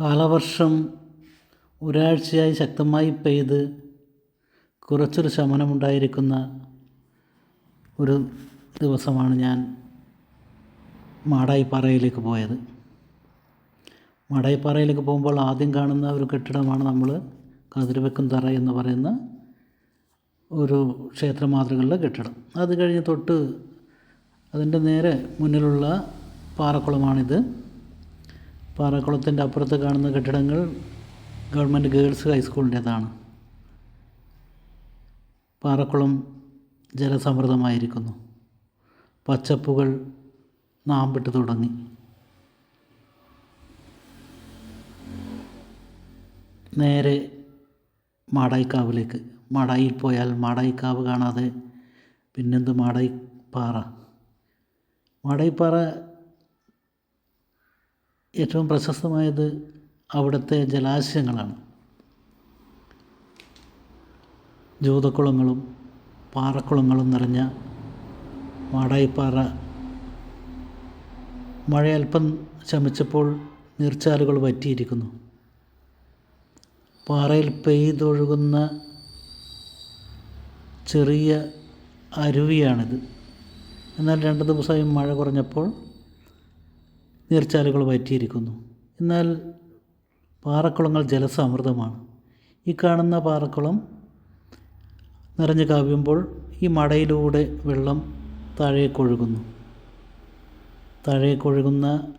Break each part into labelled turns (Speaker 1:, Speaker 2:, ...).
Speaker 1: കാലവർഷം ഒരാഴ്ചയായി ശക്തമായി പെയ്ത് കുറച്ചൊരു ശമനമുണ്ടായിരിക്കുന്ന ഒരു ദിവസമാണ് ഞാൻ മാടായിപ്പാറയിലേക്ക് പോയത്. മാടായിപ്പാറയിലേക്ക് പോകുമ്പോൾ ആദ്യം കാണുന്ന ഒരു കെട്ടിടമാണ് നമ്മൾ കതിരുവെക്കും തറ എന്ന് പറയുന്ന ഒരു ക്ഷേത്ര മാതൃകളുടെ കെട്ടിടം. അത് കഴിഞ്ഞ് തൊട്ട് അതിന്റെ നേരെ മുന്നിലുള്ള പാറക്കുളമാണിത്. പാറക്കുളത്തിന്റെ അപ്പുറത്ത് കാണുന്ന കെട്ടിടങ്ങൾ ഗവൺമെന്റ് ഗേൾസ് ഹൈസ്കൂളിന്റേതാണ്. പാറക്കുളം ജലസമൃദ്ധമായിരിക്കുന്നു. പച്ചപ്പുകൾ നാമ്പിട്ട് തുടങ്ങി. നേരെ മാടായിക്കാവിലേക്ക്. മാടായിൽ പോയാൽ മാടായിക്കാവ് കാണാതെ പിന്നെന്ത് മാടായി പാറ മാടായിപ്പാറ ഏറ്റവും പ്രശസ്തമായത് അവിടുത്തെ ജലാശയങ്ങളാണ്. ജൂതക്കുളങ്ങളും പാറക്കുളങ്ങളും നിറഞ്ഞ മാടായിപ്പാറ. മഴയൽപ്പം ശമിച്ചപ്പോൾ നീർച്ചാലുകൾ വറ്റിയിരിക്കുന്നു. പാറയിൽ പെയ്തൊഴുകുന്ന ചെറിയ അരുവിയാണിത്. എന്നാൽ രണ്ട് ദിവസമായി മഴ കുറഞ്ഞപ്പോൾ നീർച്ചാലുകൾ വറ്റിയിരിക്കുന്നു. എന്നാൽ പാറക്കുളങ്ങൾ ജലസമൃദ്ധമാണ്. ഈ കാണുന്ന പാറക്കുളം നിറഞ്ഞു കവിയുമ്പോൾ ഈ മടയിലൂടെ വെള്ളം താഴേക്കൊഴുകുന്നു താഴേക്കൊഴുകുന്ന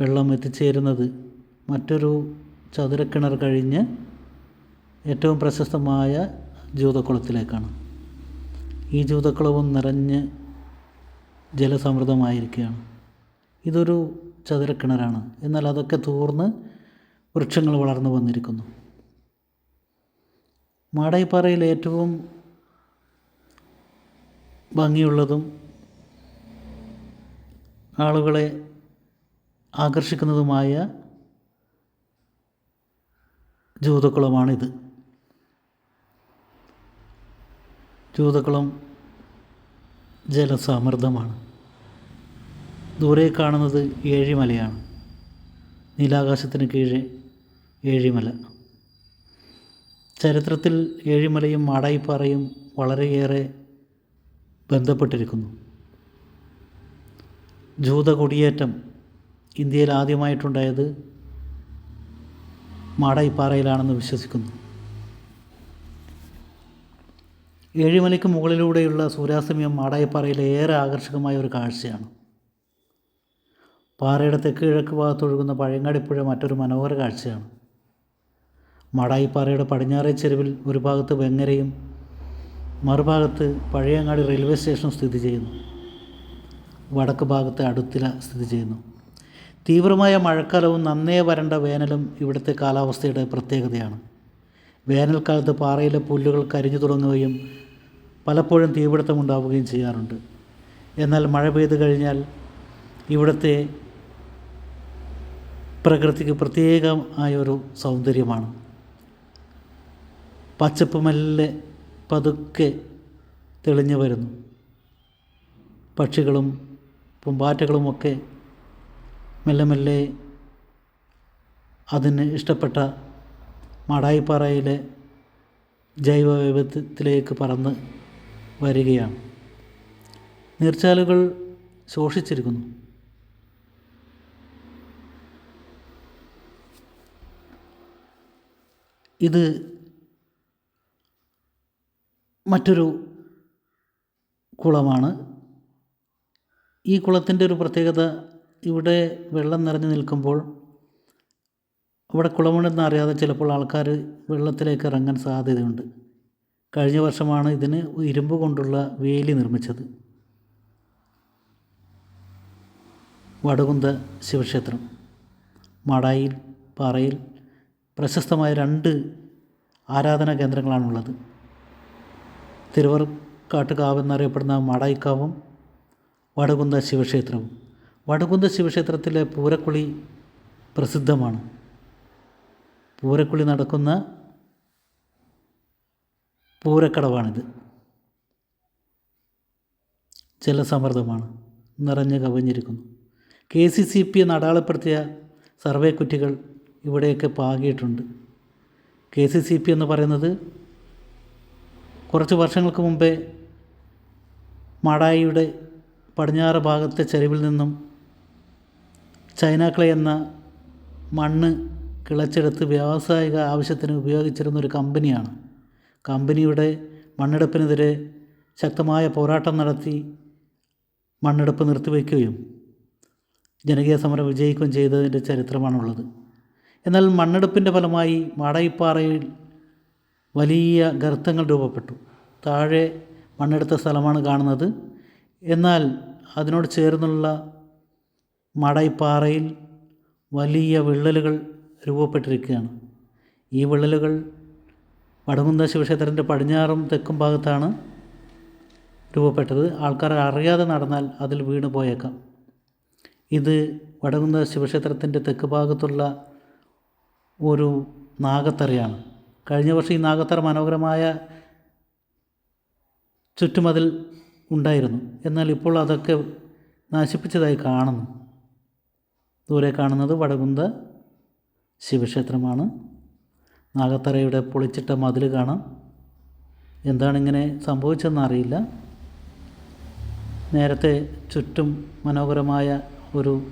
Speaker 1: വെള്ളം എത്തിച്ചേരുന്നത് മറ്റൊരു ചതുരക്കിണർ കഴിഞ്ഞ് ഏറ്റവും പ്രശസ്തമായ ജൂതക്കുളത്തിലേക്കാണ്. ഈ ജൂതക്കുളവും നിറഞ്ഞ് ജലസമൃദ്ധമായിരിക്കുകയാണ്. ഇതൊരു ചതുരക്കിണറാണ്. എന്നാൽ അതൊക്കെ തൂർന്ന് വൃക്ഷങ്ങൾ വളർന്നു വന്നിരിക്കുന്നു. മാടായിപ്പാറയിൽ ഏറ്റവും ഭംഗിയുള്ളതും ആളുകളെ ആകർഷിക്കുന്നതുമായ ജൂതക്കുളമാണിത്. ജൂതക്കുളം ജലസമൃദ്ധമാണ്. ദൂരെ കാണുന്നത് ഏഴിമലയാണ് നീലാകാശത്തിന് കീഴെ ഏഴിമല ചരിത്രത്തിൽ ഏഴിമലയും മാടായിപ്പാറയും വളരെയേറെ ബന്ധപ്പെട്ടിരിക്കുന്നു. ജൂത കുടിയേറ്റം ഇന്ത്യയിൽ ആദ്യമായിട്ടുണ്ടായത് മാടായിപ്പാറയിലാണെന്ന് വിശ്വസിക്കുന്നു. ഏഴിമലയ്ക്ക് മുകളിലൂടെയുള്ള സൂര്യാസ്തമയം മാടായിപ്പാറയിലെ ഏറെ ആകർഷകമായ ഒരു കാഴ്ചയാണ്. പാറയുടെ തെക്ക് കിഴക്ക് ഭാഗത്തൊഴുകുന്ന പഴയങ്ങാടിപ്പുഴ മറ്റൊരു മനോഹര കാഴ്ചയാണ്. മാടായിപ്പാറയുടെ പടിഞ്ഞാറേ ചെരുവിൽ ഒരു ഭാഗത്ത് വെങ്ങരയും മറുഭാഗത്ത് പഴയങ്ങാടി റെയിൽവേ സ്റ്റേഷൻ സ്ഥിതി ചെയ്യുന്നു. വടക്ക് ഭാഗത്ത് അടുത്തില സ്ഥിതി ചെയ്യുന്നു. തീവ്രമായ മഴക്കാലവും നന്നേ വരണ്ട വേനലും ഇവിടുത്തെ കാലാവസ്ഥയുടെ പ്രത്യേകതയാണ്. വേനൽക്കാലത്ത് പാറയിലെ പുല്ലുകൾ കരിഞ്ഞു തുടങ്ങുകയും പലപ്പോഴും തീപിടുത്തമുണ്ടാവുകയും ചെയ്യാറുണ്ട്. എന്നാൽ മഴ പെയ്തു കഴിഞ്ഞാൽ ഇവിടുത്തെ പ്രകൃതിക്ക് പ്രത്യേകമായൊരു സൗന്ദര്യമാണ്. പച്ചപ്പ് മെല്ലെ പതുക്കെ തെളിഞ്ഞു വരുന്നു. പക്ഷികളും പൂമ്പാറ്റകളുമൊക്കെ മെല്ലെ മെല്ലെ അതിന് ഇഷ്ടപ്പെട്ട മാടായിപ്പാറയിലെ ജൈവ വൈവിധ്യത്തിലേക്ക് പറന്ന് വരികയാണ്. നീർച്ചാലുകൾ ശോഷിച്ചിരിക്കുന്നു. ഇത് മറ്റൊരു കുളമാണ്. ഈ കുളത്തിന്റെ ഒരു പ്രത്യേകത ഇവിടെ വെള്ളം നിറഞ്ഞു നിൽക്കുമ്പോൾ അവിടെ കുളമുണ്ടെന്ന് അറിയാതെ ചിലപ്പോൾ ആൾക്കാർ വെള്ളത്തിലേക്ക് ഇറങ്ങാൻ സാധ്യതയുണ്ട്. കഴിഞ്ഞ വർഷമാണ് ഇതിന് ഇരുമ്പ് കൊണ്ടുള്ള വേലി നിർമ്മിച്ചത്. വടകുന്ത ശിവക്ഷേത്രം മടായിൽ പാറയിൽ പ്രശസ്തമായ രണ്ട് ആരാധനാ കേന്ദ്രങ്ങളാണുള്ളത്. തിരുവർക്കാട്ടുകാവ് എന്നറിയപ്പെടുന്ന മാടായിക്കാവും വടകുന്ത ശിവക്ഷേത്രവും. വടകുന്ത ശിവക്ഷേത്രത്തിലെ പൂരക്കുളി പ്രസിദ്ധമാണ്. പൂരക്കുളി നടക്കുന്ന പൂരക്കടവാണിത്. ജലസമൃദ്ധമാണ് നിറഞ്ഞു കവിഞ്ഞിരിക്കുന്നു. കെ സി സി പി എന്ന് അടയാളപ്പെടുത്തിയ സർവേ കുറ്റികൾ ഇവിടെയൊക്കെ പാകിയിട്ടുണ്ട്. കെ സി സി പി എന്ന് പറയുന്നത് കുറച്ച് വർഷങ്ങൾക്ക് മുമ്പേ മാടായിയുടെ പടിഞ്ഞാറ് ഭാഗത്തെ ചെരുവിൽ നിന്നും ചൈനാക്ലേ എന്ന മണ്ണ് കിളച്ചെടുത്ത് വ്യാവസായിക ആവശ്യത്തിന് ഉപയോഗിച്ചിരുന്ന ഒരു കമ്പനിയാണ്. കമ്പനിയുടെ മണ്ണെടുപ്പിനെതിരെ ശക്തമായ പോരാട്ടം നടത്തി മണ്ണെടുപ്പ് നിർത്തിവെക്കുകയും ജനകീയ സമരം വിജയിക്കുകയും ചെയ്തതിന്റെ ചരിത്രമാണുള്ളത്. എന്നാൽ മണ്ണെടുപ്പിന്റെ ഫലമായി മാടായിപ്പാറയിൽ വലിയ ഗർത്തങ്ങൾ രൂപപ്പെട്ടു. താഴെ മണ്ണെടുത്ത സ്ഥലമാണ് കാണുന്നത്. എന്നാൽ അതിനോട് ചേർന്നുള്ള മാടായിപ്പാറയിൽ വലിയ വിള്ളലുകൾ രൂപപ്പെട്ടിരിക്കുകയാണ്. ഈ വിള്ളലുകൾ വടകുന്ന ശിവക്ഷേത്രത്തിന്റെ പടിഞ്ഞാറും തെക്കും ഭാഗത്താണ് രൂപപ്പെട്ടത്. ആൾക്കാർ അറിയാതെ നടന്നാൽ അതിൽ വീണ് പോയേക്കാം. ഇത് വടകുന്ന ശിവക്ഷേത്രത്തിന്റെ തെക്ക് ഭാഗത്തുള്ള ഒരു നാഗത്തറയാണ്. കഴിഞ്ഞ വർഷം ഈ നാഗത്തറ മനോഹരമായ ചുറ്റുമതിൽ ഉണ്ടായിരുന്നു. എന്നാൽ ഇപ്പോൾ അതൊക്കെ നശിപ്പിച്ചതായി കാണുന്നു. ദൂരെ കാണുന്നത് വടകുന്ത ശിവക്ഷേത്രമാണ്. നാഗത്തറയുടെ പൊളിച്ചിട്ട മതിൽ കാണാം. എന്താണിങ്ങനെ സംഭവിച്ചതെന്ന് അറിയില്ല നേരത്തെ ചുറ്റും മനോഹരമായ ഒരു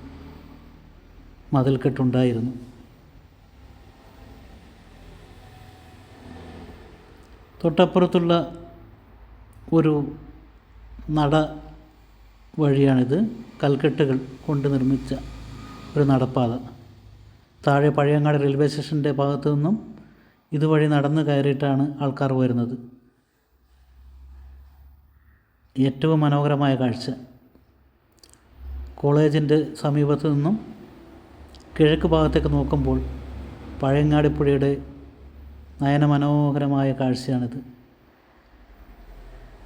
Speaker 1: മതിൽക്കെട്ടുണ്ടായിരുന്നു തൊട്ടപ്പുറത്തുള്ള ഒരു നട വഴിയാണിത്. കൽക്കെട്ടുകൾ കൊണ്ട് നിർമ്മിച്ച ഒരു നടപ്പാത. താഴെ പഴയങ്ങാട് റെയിൽവേ സ്റ്റേഷന്റെ ഭാഗത്തു നിന്നും ഇതുവഴി നടന്ന് കയറിയിട്ടാണ് ആൾക്കാർ വരുന്നത്. ഏറ്റവും മനോഹരമായ കാഴ്ച. കോളേജിന്റെ സമീപത്തു നിന്നും കിഴക്ക് ഭാഗത്തേക്ക് നോക്കുമ്പോൾ പഴയങ്ങാടിപ്പുഴയുടെ നയനമനോഹരമായ കാഴ്ചയാണിത്.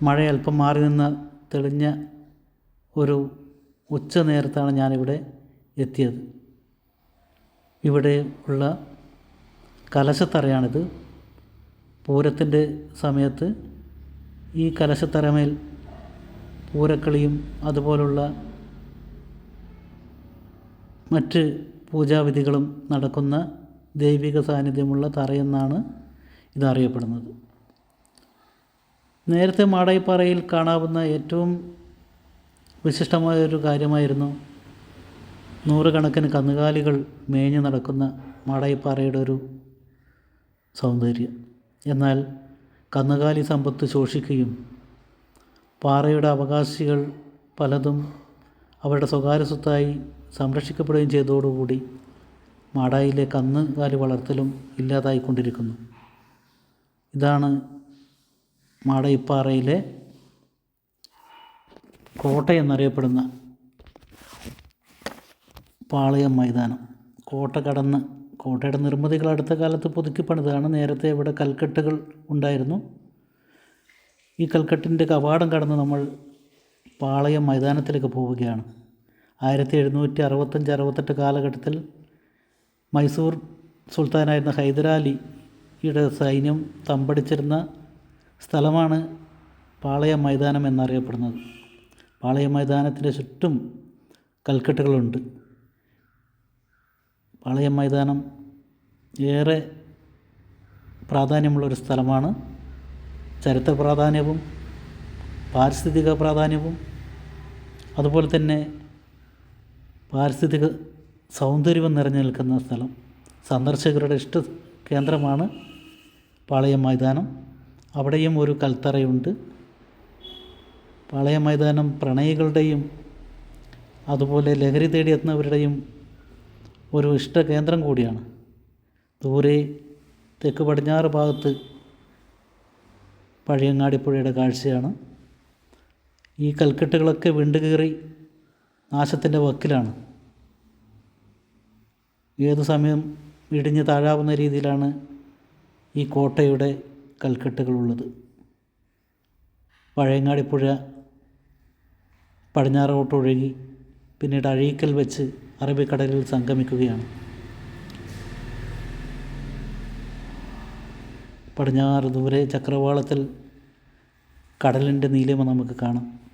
Speaker 1: മഴ അല്പം മാറി നിന്ന് തെളിഞ്ഞ ഒരു ഉച്ച നേരത്താണ് ഞാനിവിടെ എത്തിയത്. ഇവിടെ ഉള്ള കലശത്തറയാണിത്. പൂരത്തിന്റെ സമയത്ത് ഈ കലശത്തറമേൽ പൂരക്കളിയും അതുപോലുള്ള മറ്റ് പൂജാവിധികളും നടക്കുന്ന ദൈവിക സാന്നിധ്യമുള്ള തറയെന്നാണ് ഇതറിയപ്പെടുന്നത്. നേരത്തെ മാടായിപ്പാറയിൽ കാണാവുന്ന ഏറ്റവും വിശിഷ്ടമായൊരു കാര്യമായിരുന്നു നൂറുകണക്കിന് കന്നുകാലികൾ മേഞ്ഞു നടക്കുന്ന മാടായിപ്പാറയുടെ ഒരു സൗന്ദര്യം. എന്നാൽ കന്നുകാലി സമ്പത്ത് ശോഷിക്കുകയും പാറയുടെ അവകാശികൾ പലതും അവരുടെ സ്വകാര്യ സ്വത്തായി സംരക്ഷിക്കപ്പെടുകയും ചെയ്തതോടുകൂടി മാടായിലെ കന്നുകാലി വളർത്തലും ഇല്ലാതായിക്കൊണ്ടിരിക്കുന്നു. ഇതാണ് മാടയിപ്പാറയിലെ കോട്ട എന്നറിയപ്പെടുന്ന പാളയം മൈതാനം. കോട്ട കടന്ന് കോട്ടയുടെ നിർമ്മിതികൾ അടുത്ത കാലത്ത് പുതുക്കി പണിതാണ്. നേരത്തെ ഇവിടെ കൽക്കെട്ടുകൾ ഉണ്ടായിരുന്നു. ഈ കൽക്കെട്ടിന്റെ കവാടം കടന്ന് നമ്മൾ പാളയം മൈതാനത്തിലേക്ക് പോവുകയാണ്. ആയിരത്തി എഴുന്നൂറ്റി അറുപത്തഞ്ച് അറുപത്തെട്ട് കാലഘട്ടത്തിൽ മൈസൂർ സുൽത്താനായിരുന്ന ഹൈദരാലിയുടെ സൈന്യം തമ്പടിച്ചിരുന്ന സ്ഥലമാണ് പാളയ മൈതാനം എന്നറിയപ്പെടുന്നത്. പാളയ മൈതാനത്തിന്റെ ചുറ്റും കൽക്കെട്ടുകളുണ്ട്. പാളയ മൈതാനം ഏറെ പ്രാധാന്യമുള്ളൊരു സ്ഥലമാണ്. ചരിത്ര പ്രാധാന്യവും പാരിസ്ഥിതിക പ്രാധാന്യവും അതുപോലെ തന്നെ പാരിസ്ഥിതിക സൗന്ദര്യവും നിറഞ്ഞു നിൽക്കുന്ന സ്ഥലം. സന്ദർശകരുടെ ഇഷ്ട കേന്ദ്രമാണ് പാളയം മൈതാനം. അവിടെയും ഒരു കൽത്തറയുണ്ട്. പാളയം മൈതാനം പ്രണയികളുടെയും അതുപോലെ ലഹരി തേടി എത്തുന്നവരുടെയും ഒരു ഇഷ്ട കേന്ദ്രം കൂടിയാണ്. ദൂരെ തെക്ക് പടിഞ്ഞാറ് ഭാഗത്ത് പഴയങ്ങാടിപ്പുഴയുടെ കാഴ്ചയാണ്. ഈ കൽക്കെട്ടുകളൊക്കെ വിണ്ടുകീറി നാശത്തിന്റെ വക്കിലാണ്. ഏതു സമയം ഇടിഞ്ഞ് താഴാവുന്ന രീതിയിലാണ് ഈ കോട്ടയുടെ കൽക്കെട്ടുകളുള്ളത്. പഴയങ്ങാടിപ്പുഴ പടിഞ്ഞാറോട്ടൊഴുകി പിന്നീട് അഴീക്കൽ വെച്ച് അറബിക്കടലിൽ സംഗമിക്കുകയാണ്. പടിഞ്ഞാറ് ദൂരെ ചക്രവാളത്തിൽ കടലിന്റെ നീലിമ നമുക്ക് കാണാം.